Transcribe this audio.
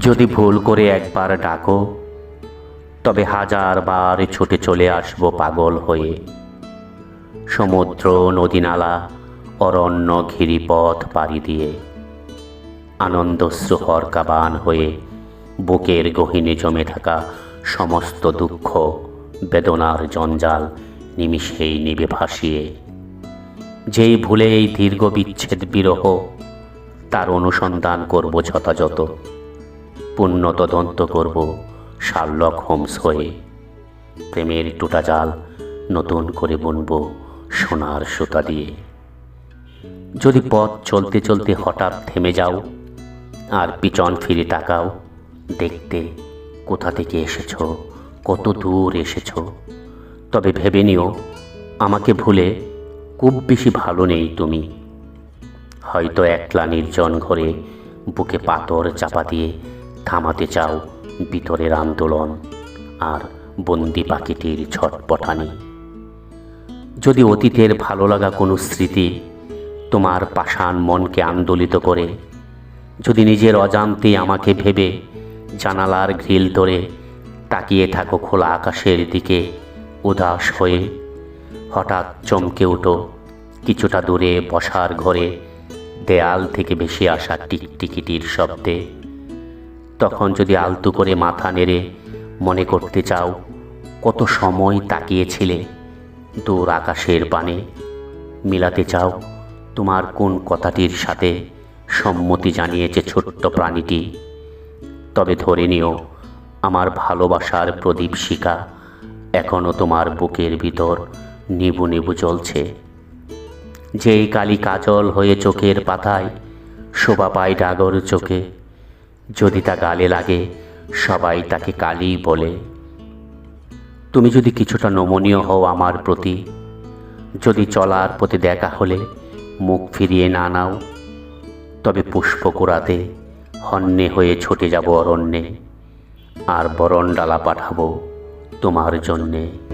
যদি ভুল করে একবার ডাকো, তবে হাজার বার ছুটে চলে আসব পাগল হয়ে। সমুদ্র, নদীনালা, অরণ্য, ঘিরিপথ পাড়ি দিয়ে, আনন্দশ্রু হরকাবান হয়ে, বুকের গহিনে জমে থাকা সমস্ত দুঃখ, বেদনার জঞ্জাল নিমিষেই নিবে ভাসিয়ে। যেই ভুলে এই দীর্ঘ বিচ্ছেদ বিরহ, তার অনুসন্ধান করব যথাযথ। পুণ্য তদন্ত করব শার্লক হোমস হয়ে। প্রেমের টুটা জাল নতুন করে বুনব সোনার সুতা দিয়ে। যদি পথ চলতে চলতে হঠাৎ থেমে যাও আর পিছন ফিরে তাকাও, দেখতে কোথা থেকে এসেছ, কত দূর এসেছ, তবে ভেবে নিও, আমাকে ভুলে খুব বেশি ভালো নেই তুমি। হয়তো একলা নির্জন ঘরে বুকে পাথর চাপা দিয়ে থামাতে চাও ভিতরের আন্দোলন আর বন্দি পাখিটির ছটপটানি। যদি অতীতের ভালো লাগা কোনো স্মৃতি তোমার পাষাণ মনকে আন্দোলিত করে, যদি নিজের অজান্তে আমাকে ভেবে জানালার গ্রিল ধরে তাকিয়ে থাকো খোলা আকাশের দিকে উদাস হয়ে, হঠাৎ চমকে উঠো কিছুটা দূরে বসার ঘরে দেয়াল থেকে ভেসে আসা টিকটিকিটির শব্দে। তখন যদি আলতু করে মাথা নেড়ে মনে করতে চাও কত সময় তাকিয়েছিলে দূর আকাশের পানে, মিলাতে চাও তোমার কোন কথাটির সাথে সম্মতি জানিয়েছে ছোট্ট প্রাণীটি। তবে ধরে নিও, আমার ভালোবাসার প্রদীপ শিকা এখনও তোমার বুকের ভিতর নিবু নিবু চলছে যেই কালি কাজল হয়ে চোখের পাতায় শোভা পায় ডাগর চোখে যদি তা গালে লাগে, সবাই তাকে কালি বলে। তুমি যদি কিছুটা নমনীয় হও আমার প্রতি, যদি চলার পথে দেখা হলে মুখ ফিরিয়ে না নাও, তবে পুষ্প কুড়াতে হন্যে হয়ে ছুটে যাব অরণ্যে, আর বরণডালা পাঠাবো তোমার জন্যে।